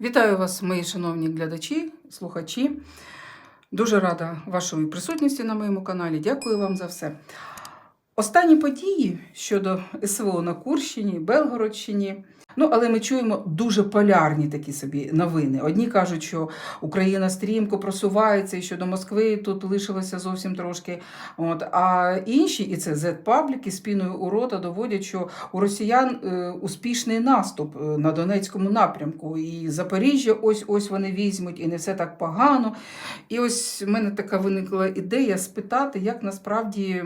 Вітаю вас, мої шановні глядачі, слухачі. Дуже рада вашої присутності на моєму каналі. Дякую вам за все. Останні події щодо СВО на Курщині, Белгородщині. Ну, але ми чуємо дуже полярні такі собі новини. Одні кажуть, що Україна стрімко просувається, і що до Москви тут лишилося зовсім трошки. От, а інші, і це Z-пабліки, спіною у рота доводять, що у росіян е, успішний наступ е, на Донецькому напрямку. І Запоріжжя ось ось вони візьмуть, і не все так погано. І ось в мене така виникла ідея спитати, як насправді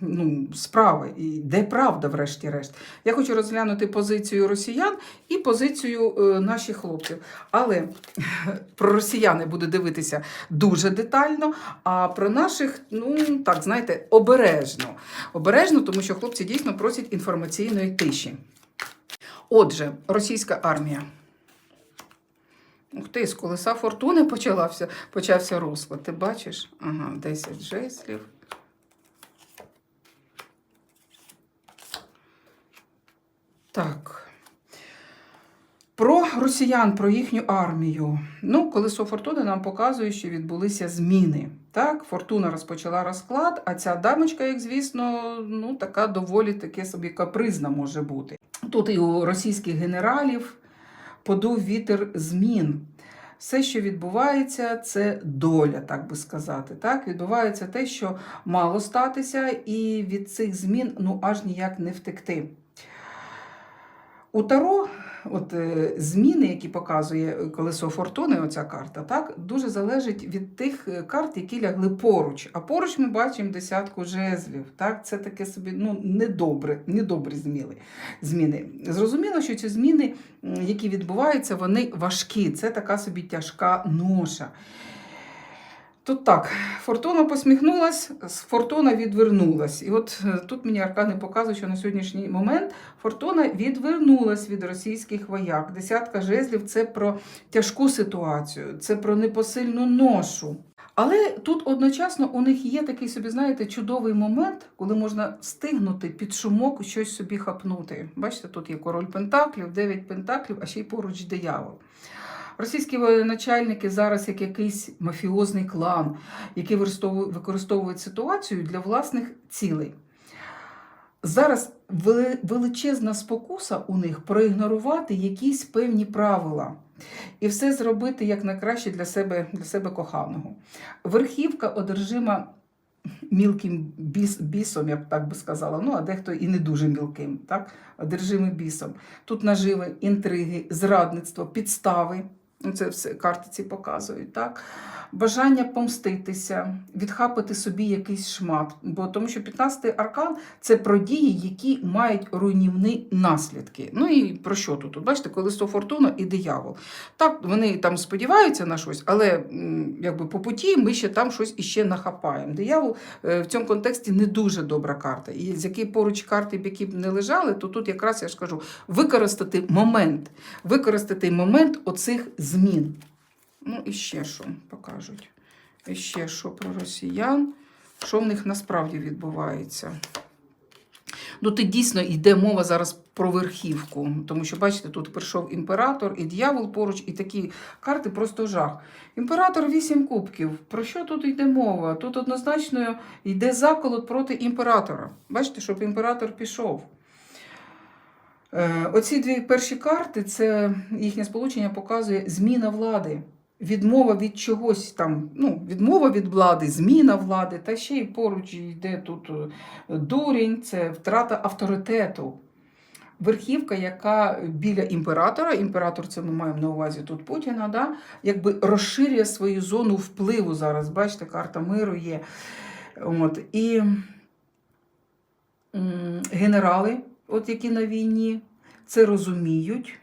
ну, справи, і де правда, врешті-решт. Я хочу розглянути позицію росіян і позицію е, наших хлопців. Але про росіян я буду дивитися дуже детально, а про наших, ну так, знаєте, обережно. Обережно, тому що хлопці дійсно просять інформаційної тиші. Отже, російська армія. Ух ти, з колеса фортуни почався, почався розклад. Ти бачиш? Ага, 10 жеслів. Так. Росіян, про їхню армію. Ну, колесо фортуни нам показує, що відбулися зміни. Так, фортуна розпочала розклад, а ця дамочка, як звісно, ну така доволі таке собі капризна може бути. Тут і у російських генералів подув вітер змін. Все, що відбувається, це доля, так би сказати. Так, відбувається те, що мало статися, і від цих змін ну аж ніяк не втекти. У Таро, от е, зміни, які показує колесо фортуни, оця карта, так дуже залежить від тих е, карт, які лягли поруч. А поруч ми бачимо десятку жезлів. Так, це таке собі ну недобре, недобрі зміни. зміни. Зрозуміло, що ці зміни, які відбуваються, вони важкі. Це така собі тяжка ноша. Тут так, фортуна посміхнулась, фортуна відвернулась. І от е, тут мені аркани показують, що на сьогоднішній момент фортуна відвернулась від російських вояк. Десятка жезлів це про тяжку ситуацію, це про непосильну ношу. Але тут одночасно у них є такий собі, знаєте, чудовий момент, коли можна встигнути під шумок щось собі хапнути. Бачите, тут є король пентаклів, дев'ять пентаклів, а ще й поруч диявол. Російські воєначальники зараз як якийсь мафіозний клан, який використовує- ситуацію для власних цілей. Зараз величезна спокуса у них проігнорувати якісь певні правила і все зробити як найкраще для себе, для себе коханого. Верхівка одержима мілким біс, бісом, я б так би сказала, ну а дехто і не дуже мілким, так? одержимий бісом. Тут наживи, інтриги, зрадництво, підстави. Ну, Це все карти ці показують. Так? Бажання помститися, відхапати собі якийсь шмат. Бо тому що 15-й аркан це про дії, які мають руйнівні наслідки. Ну і про що тут? Тут бачите, колесо фортуна і диявол. Так, вони там сподіваються на щось, але якби по путі ми ще там щось іще нахапаємо. Диявол е, в цьому контексті не дуже добра карта. І з які поруч карти, які б не лежали, то тут якраз я ж кажу, використати момент, використати момент оцих змін. Ну і ще що покажуть. І ще що про росіян, що в них насправді відбувається. Ну, тут дійсно йде мова зараз про верхівку, тому що, бачите, тут прийшов імператор і дьявол поруч, і такі карти просто жах. Імператор вісім кубків. Про що тут йде мова? Тут однозначно йде заколот проти імператора. Бачите, щоб імператор пішов. Е, Оці дві перші карти це їхнє сполучення показує зміна влади. Відмова від чогось там, ну, відмова від влади, зміна влади, та ще й поруч йде тут е, дурінь, це втрата авторитету. Верхівка, яка біля імператора, імператор це ми маємо на увазі тут Путіна, да, якби розширює свою зону впливу зараз. Бачите, карта миру є. От, і генерали, от які на війні, це розуміють.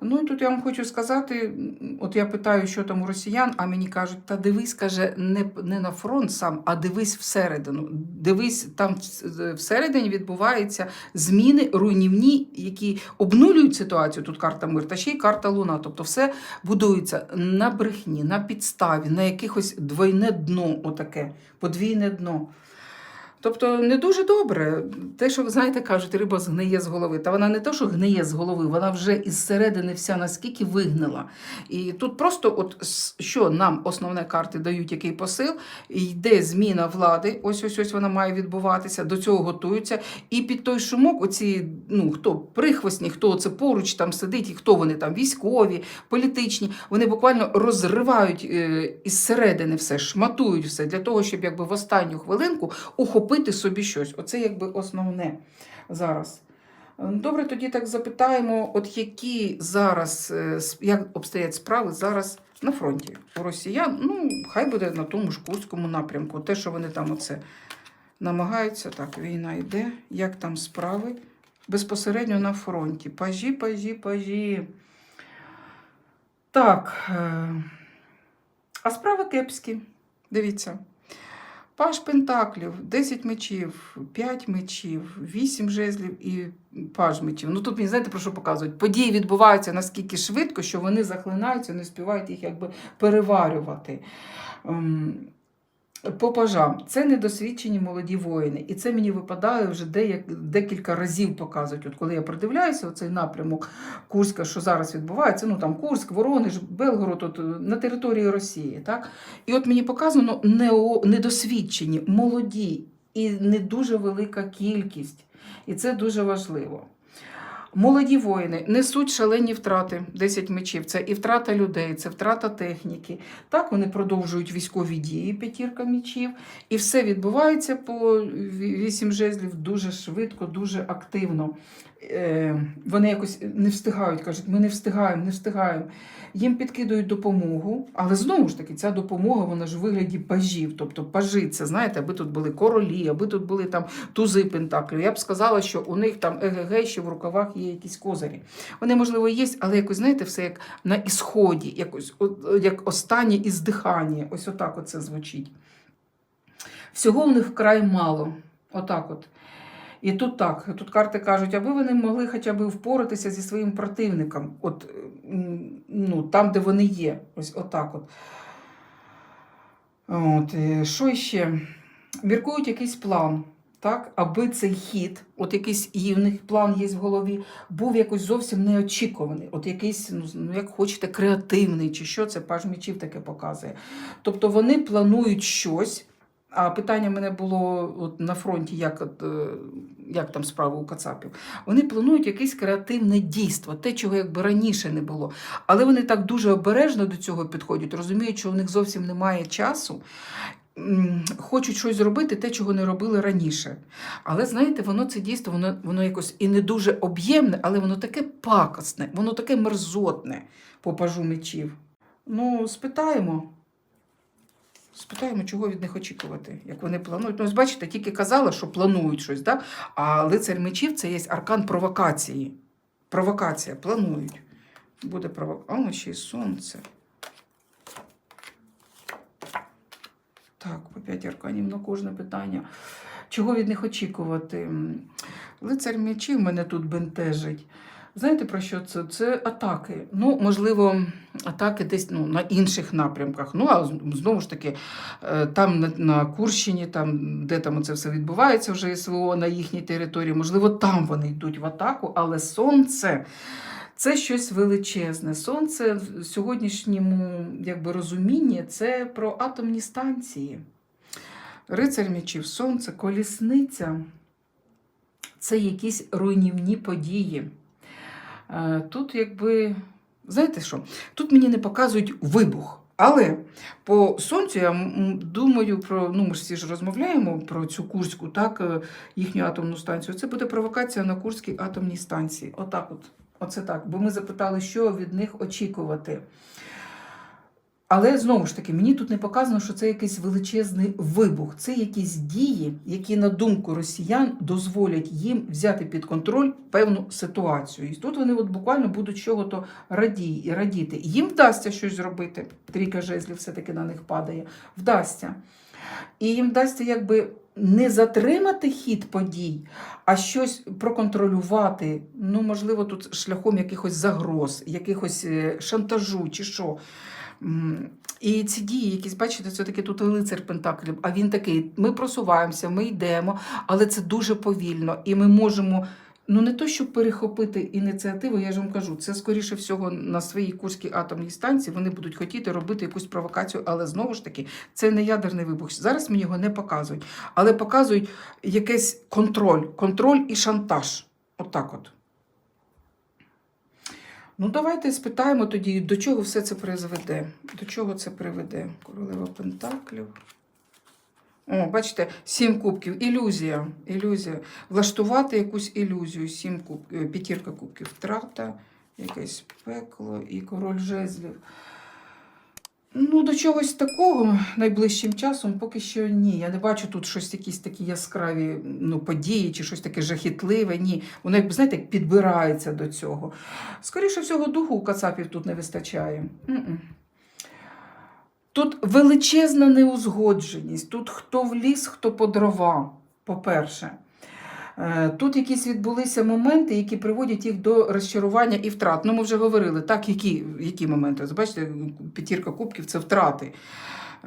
Ну і тут я вам хочу сказати: от я питаю, що там у росіян, а мені кажуть, та дивись, каже, не, не на фронт сам, а дивись всередину. Дивись, там всередині відбуваються зміни руйнівні, які обнулюють ситуацію. Тут карта мир, та ще й карта луна. Тобто все будується на брехні, на підставі, на якихось двойне дно, отаке, подвійне дно. Тобто не дуже добре. Те, що ви знаєте, кажуть, риба згниє з голови. Та вона не то, що гниє з голови, вона вже із середини вся наскільки вигнила. І тут просто, от що нам основні карти дають, який посил, йде зміна влади. Ось ось ось вона має відбуватися. До цього готуються. І під той шумок, оці, ну хто прихвостні, хто це поруч там сидить, і хто вони там військові, політичні, вони буквально розривають е, із середини все, шматують все для того, щоб якби в останню хвилинку ухопити собі щось. Оце якби основне зараз. Добре, тоді так запитаємо, от які зараз, е, як обстоять справи зараз на фронті у росіян. Ну, хай буде на тому ж Курському напрямку. Те, що вони там оце намагаються, так, війна йде, як там справи безпосередньо на фронті. Пажі, пажі, пажі. Так. е, А справи кепські. Дивіться. Паш Пентаклів, 10 мечів, 5 мечів, 8 жезлів і паж мечів. Ну тут мені знаєте про що показують? Події відбуваються наскільки швидко, що вони захлинаються, не співають їх якби переварювати. По пажам це недосвідчені молоді воїни, і це мені випадає вже декілька разів показують. От коли я придивляюся цей напрямок Курська, що зараз відбувається, ну там Курськ, Воронеж, Белгород, от, на території Росії. Так? І от мені показано нео, недосвідчені, молоді і не дуже велика кількість. І це дуже важливо. Молоді воїни несуть шалені втрати, 10 мечів. Це і втрата людей, це втрата техніки. Так вони продовжують військові дії, п'ятірка мечів. І все відбувається по 8 жезлів дуже швидко, дуже активно. Е, Вони якось не встигають, кажуть, ми не встигаємо, не встигаємо. Їм підкидують допомогу, але знову ж таки, ця допомога вона ж в вигляді пажів. Тобто пажи, це знаєте, аби тут були королі, аби тут були там тузи пентаклів. Я б сказала, що у них там ЕГГ ще в рукавах є якісь козирі. Вони, можливо, є, але якось, знаєте, все як на ісході, якось як останнє іздихання. Ось отак оце звучить. Всього в них вкрай мало. Отак от. І тут так, тут карти кажуть, аби вони могли хоча б впоратися зі своїм противником, от, ну, там, де вони є. Ось отак от. От, е, що ще? Міркують якийсь план, так, аби цей хід, от якийсь і в них план є в голові, був якось зовсім неочікуваний. От якийсь, ну, ну як хочете, креативний, чи що це паж мечів таке показує. Тобто вони планують щось. А питання мене було от на фронті, як, от, е, як там справи у Кацапів. Вони планують якесь креативне дійство, те, чого якби раніше не було. Але вони так дуже обережно до цього підходять, розуміють, що у них зовсім немає часу. Хочуть щось зробити, те, чого не робили раніше. Але знаєте, воно це дійство, воно, воно якось і не дуже об'ємне, але воно таке пакосне, воно таке мерзотне по пажу мечів. Ну, спитаємо. Спитаємо, чого від них очікувати, як вони планують. Ну, ось бачите, тільки казала, що планують щось, да? а лицар мечів це є аркан провокації. Провокація, планують. Буде провокація. А, ще й сонце. Так, по п'ять арканів на кожне питання. Чого від них очікувати? Лицар мечів мене тут бентежить. Знаєте про що це? Це атаки. Ну, можливо, атаки десь ну, на інших напрямках. Ну, а знову ж таки, е, там на, Курщині, там, де там це все відбувається, вже СВО на їхній території, можливо, там вони йдуть в атаку, але сонце. Це щось величезне. Сонце в сьогоднішньому якби, розумінні це про атомні станції. Рицар мечів, сонце, колісниця це якісь руйнівні події. Е, Тут, якби, знаєте що? Тут мені не показують вибух. Але по сонцю я думаю про, ну ми ж всі ж розмовляємо про цю Курську, так, е, їхню атомну станцію. Це буде провокація на Курській атомній станції. Отак от. Оце так. Бо ми запитали, що від них очікувати. Але знову ж таки, мені тут не показано, що це якийсь величезний вибух. Це якісь дії, які, на думку росіян, дозволять їм взяти під контроль певну ситуацію. І тут вони от буквально будуть чого-то раді, радіти. Їм вдасться щось зробити. Трійка жезлів все-таки на них падає. Вдасться. І їм вдасться якби не затримати хід подій, а щось проконтролювати. Ну, можливо, тут шляхом якихось загроз, якихось е, шантажу чи що. І ці дії, якісь, бачите, це таки тут лицар Пентаклів, а він такий: ми просуваємося, ми йдемо, але це дуже повільно. І ми можемо ну не то, щоб перехопити ініціативу, я ж вам кажу, це скоріше всього на своїй Курській атомній станції вони будуть хотіти робити якусь провокацію, але знову ж таки, це не ядерний вибух. Зараз мені його не показують, але показують якийсь контроль, контроль і шантаж. Отак от. Ну, давайте спитаємо тоді, до чого все це призведе. До чого це приведе? Королева Пентаклів. О, бачите, сім кубків. Ілюзія. Ілюзія. Влаштувати якусь ілюзію. Сім кубків, е, П'ятірка кубків. Втрата, якесь пекло і король жезлів. Ну, до чогось такого найближчим часом поки що ні. Я не бачу тут щось якісь такі яскраві ну, події чи щось таке жахітливе. Ні. Воно, знаєте, підбирається до цього. Скоріше всього, духу у Кацапів тут не вистачає. М-м. Тут величезна неузгодженість. Тут хто в ліс, хто по дрова, по-перше. Е, Тут якісь відбулися моменти, які приводять їх до розчарування і втрат. Ну, ми вже говорили, так, які, які моменти? Бачите, п'ятірка кубків це втрати.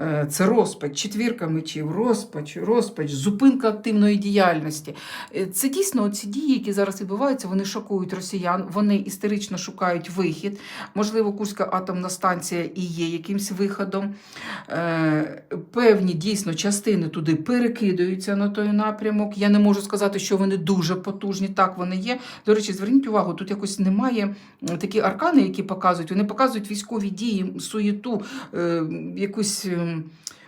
Е, Це розпач, четвірка мечів, розпач, розпач, зупинка активної діяльності. Е, Це дійсно ці дії, які зараз відбуваються, вони шокують росіян, вони істерично шукають вихід. Можливо, Курська атомна станція і є якимсь виходом. Е, Певні дійсно частини туди перекидаються на той напрямок. Я не можу сказати, що вони дуже потужні. Так, вони є. До речі, зверніть увагу, тут якось немає такі аркани, які показують. Вони показують військові дії, суєту, якусь.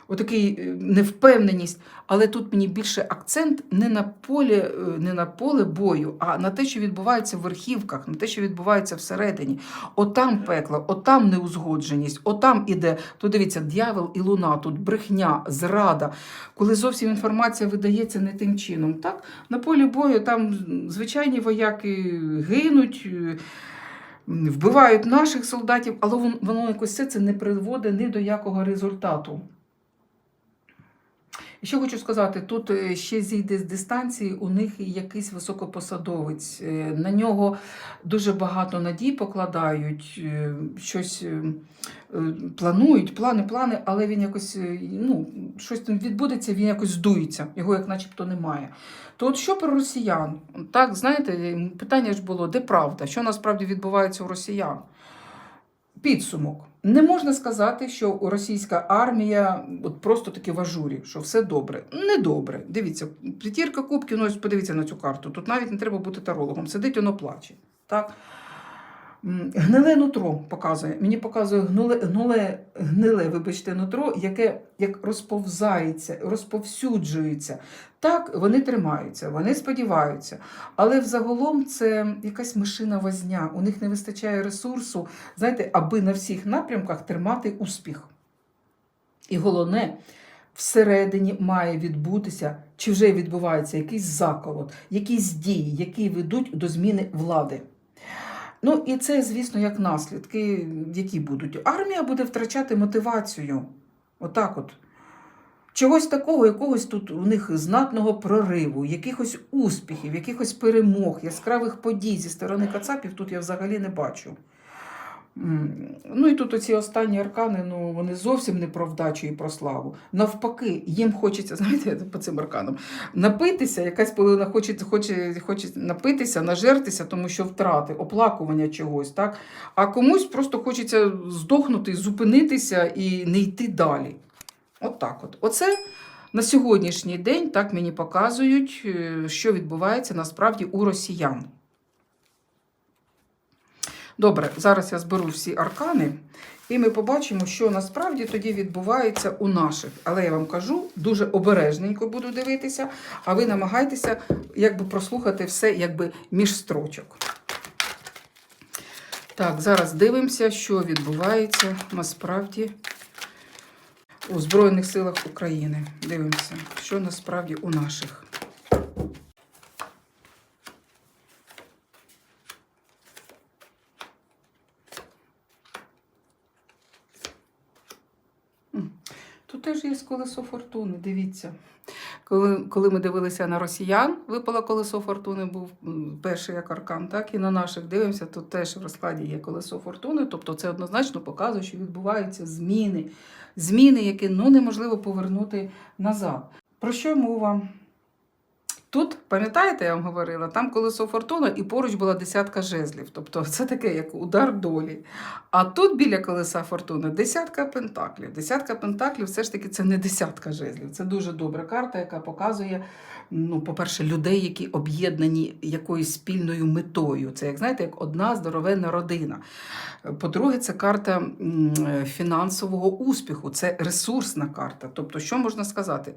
Отакий е, невпевненість, але тут мені більше акцент не на полі, е, не на поле бою, а на те, що відбувається в верхівках, на те, що відбувається всередині. Отам пекло, отам неузгодженість, отам іде. То дивіться, дьявол і луна, тут брехня, зрада, коли зовсім інформація видається не тим чином. Так? На полі бою там звичайні вояки гинуть. Вбивають наших солдатів, але вон- воно якось все це не приводить ні до якого результату. Що хочу сказати, тут е, ще зійде з дистанції, у них якийсь високопосадовець. Е, На нього дуже багато надій покладають, е, щось планують, плани, плани, але він якось, ну, щось там відбудеться, він якось здується, його як начебто немає. То от що про росіян? Так, знаєте, питання ж було, де правда? Що насправді відбувається у росіян? Підсумок. Не можна сказати, що російська армія от просто таки в ажурі, що все добре. Не добре. Дивіться, п'ятірка кубків, ну подивіться на цю карту. Тут навіть не треба бути тарологом. Сидить, воно плаче. Так? Гниле нутро показує. Мені показує гнуле, гнуле, гниле, вибачте, нутро, яке як розповзається, розповсюджується. Так, вони тримаються, вони сподіваються. Але взагалом це якась мишина возня. У них не вистачає ресурсу, знаєте, аби на всіх напрямках тримати успіх. І головне, всередині має відбутися, чи вже відбувається якийсь заколот, якісь дії, які ведуть до зміни влади. Ну і це, звісно, як наслідки, які будуть. Армія буде втрачати мотивацію. Отак от. Чогось такого, якогось тут у них знатного прориву, якихось успіхів, якихось перемог, яскравих подій зі сторони Кацапів тут я взагалі не бачу. Ну і тут оці останні аркани, ну вони зовсім не про вдачу і про славу. Навпаки, їм хочеться, знаєте, по цим арканам, напитися, якась половина хоче, хоче, хоче напитися, нажертися, тому що втрати, оплакування чогось, так? А комусь просто хочеться здохнути, зупинитися і не йти далі. От так от. Оце на сьогоднішній день так мені показують, е, що відбувається насправді у росіян. Добре, зараз я зберу всі аркани, і ми побачимо, що насправді тоді відбувається у наших. Але я вам кажу, дуже обережненько буду дивитися, а ви намагайтеся якби прослухати все якби між строчок. Так, зараз дивимося, що відбувається насправді у Збройних силах України. Дивимося, що насправді у наших. М, Тут колесо фортуни, дивіться. Коли, коли ми дивилися на росіян, випало колесо фортуни, був перший як аркан, так і на наших дивимося, тут теж в розкладі є колесо фортуни. Тобто це однозначно показує, що відбуваються зміни. Зміни, які ну, неможливо повернути назад. Про що мова? Тут, пам'ятаєте, я вам говорила, там колесо фортуна і поруч була десятка жезлів. Тобто це таке, як удар долі. А тут біля колеса фортуни десятка пентаклів. Десятка пентаклів все ж таки це не десятка жезлів. Це дуже добра карта, яка показує, ну, по-перше, людей, які об'єднані якоюсь спільною метою. Це, як знаєте, як одна здоровенна родина. По-друге, це карта фінансового успіху, це ресурсна карта. Тобто, що можна сказати?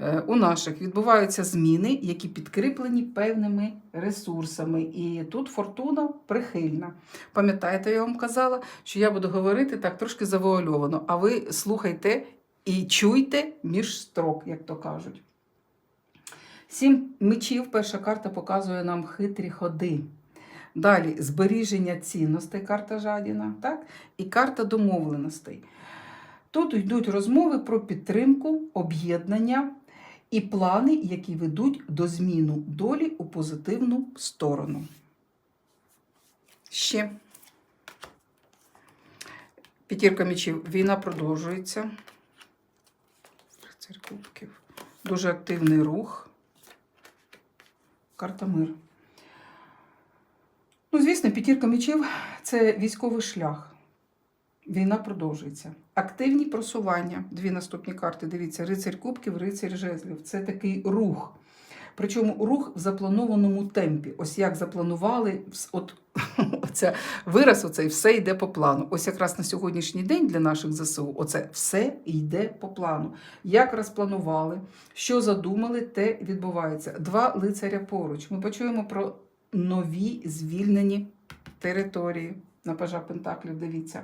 Е, У наших відбуваються зміни, які підкріплені певними ресурсами. І тут фортуна прихильна. Пам'ятаєте, я вам казала, що я буду говорити так трошки завуальовано, а ви слухайте і чуйте між строк, як то кажуть. Сім мечів, перша карта показує нам хитрі ходи. Далі збереження цінностей, карта Жадіна, так? і карта домовленостей. Тут йдуть розмови про підтримку, об'єднання і плани, які ведуть до зміну долі у позитивну сторону. Ще. П'ятірка мечів. Війна продовжується. Дуже активний рух. Карта мир. Ну, звісно, п'ятірка мечів це військовий шлях. Війна продовжується. Активні просування. Дві наступні карти. Дивіться, рицарь кубків, рицарь жезлів. Це такий рух. Причому рух в запланованому темпі. Ось як запланували, от оця вираз, оцей все йде по плану. Ось якраз на сьогоднішній день для наших ЗСУ, оце все йде по плану. Як розпланували, що задумали, те відбувається. Два лицаря поруч. Ми почуємо про нові звільнені території. На пажа Пентаклів, дивіться.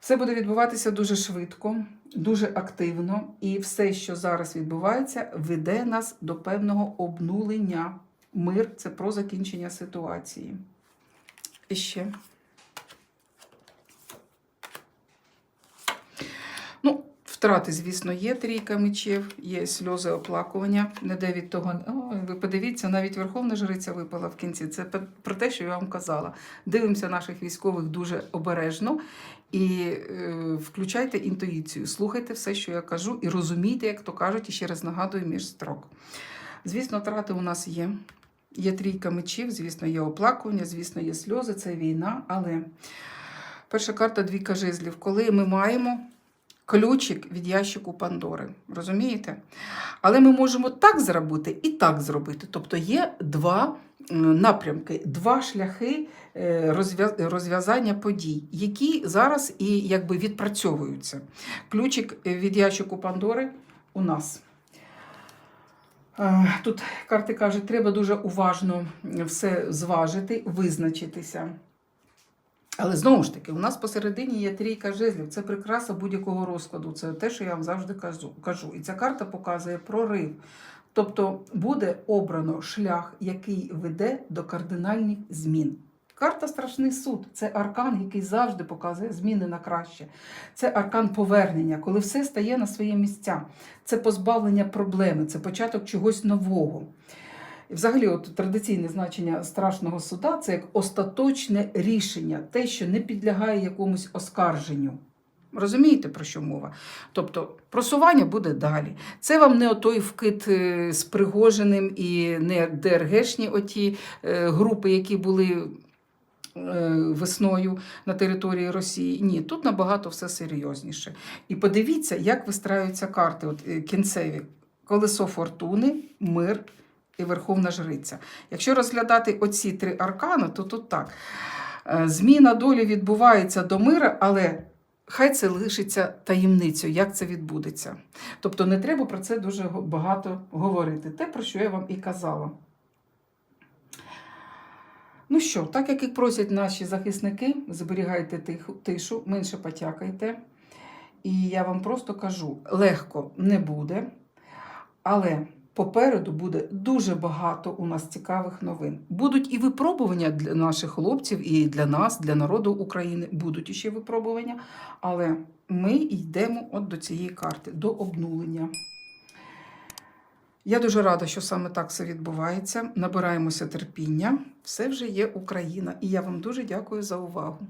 Все буде відбуватися дуже швидко, дуже активно, і все, що зараз відбувається, веде нас до певного обнулення. Мир це про закінчення ситуації. Ще. Ну, втрати, звісно, є трійка мечів, є сльози оплакування. Не де від того. Ой, ви подивіться, навіть Верховна Жриця випала в кінці. Це про те, що я вам казала. Дивимося наших військових дуже обережно і е, включайте інтуїцію, слухайте все, що я кажу, і розумійте, як то кажуть, і ще раз нагадую між строк. Звісно, втрати у нас є. Є трійка мечів, звісно, є оплакування, звісно, є сльози, це війна. Але перша карта двійка жезлів. Коли ми маємо ключик від ящику Пандори, розумієте? Але ми можемо так зробити і так зробити. Тобто є два напрямки, два шляхи е, розв'язання подій, які зараз і якби відпрацьовуються. Ключик від ящику Пандори у нас. Е, Тут карти кажуть, треба дуже уважно все зважити, визначитися. Але знову ж таки, у нас посередині є трійка жезлів. Це прикраса будь-якого розкладу. Це те, що я вам завжди кажу. кажу. І ця карта показує прорив. Тобто буде обрано шлях, який веде до кардинальних змін. Карта Страшний суд це аркан, який завжди показує зміни на краще. Це аркан повернення, коли все стає на свої місця. Це позбавлення проблеми, це початок чогось нового. Взагалі, от традиційне значення страшного суда це як остаточне рішення, те, що не підлягає якомусь оскарженню. Розумієте, про що мова? Тобто просування буде далі. Це вам не отой вкид е, з Пригожиним і не ДРГшні оті е, групи, які були весною на території Росії. Ні, тут набагато все серйозніше. І подивіться, як вистраюються карти от, е, кінцеві. Колесо фортуни, мир і Верховна Жриця. Якщо розглядати оці три аркани, то тут так. Е, Зміна долі відбувається до мира, але хай це лишиться таємницею, як це відбудеться. Тобто не треба про це дуже багато говорити. Те, про що я вам і казала. Ну що, так як і просять наші захисники, зберігайте тишу, менше потякайте. І я вам просто кажу: легко не буде, але попереду буде дуже багато у нас цікавих новин. Будуть і випробування для наших хлопців, і для нас, для народу України. Будуть іще випробування, але ми йдемо от до цієї карти, до обнулення. Я дуже рада, що саме так все відбувається. Набираємося терпіння. Все вже є Україна. І я вам дуже дякую за увагу.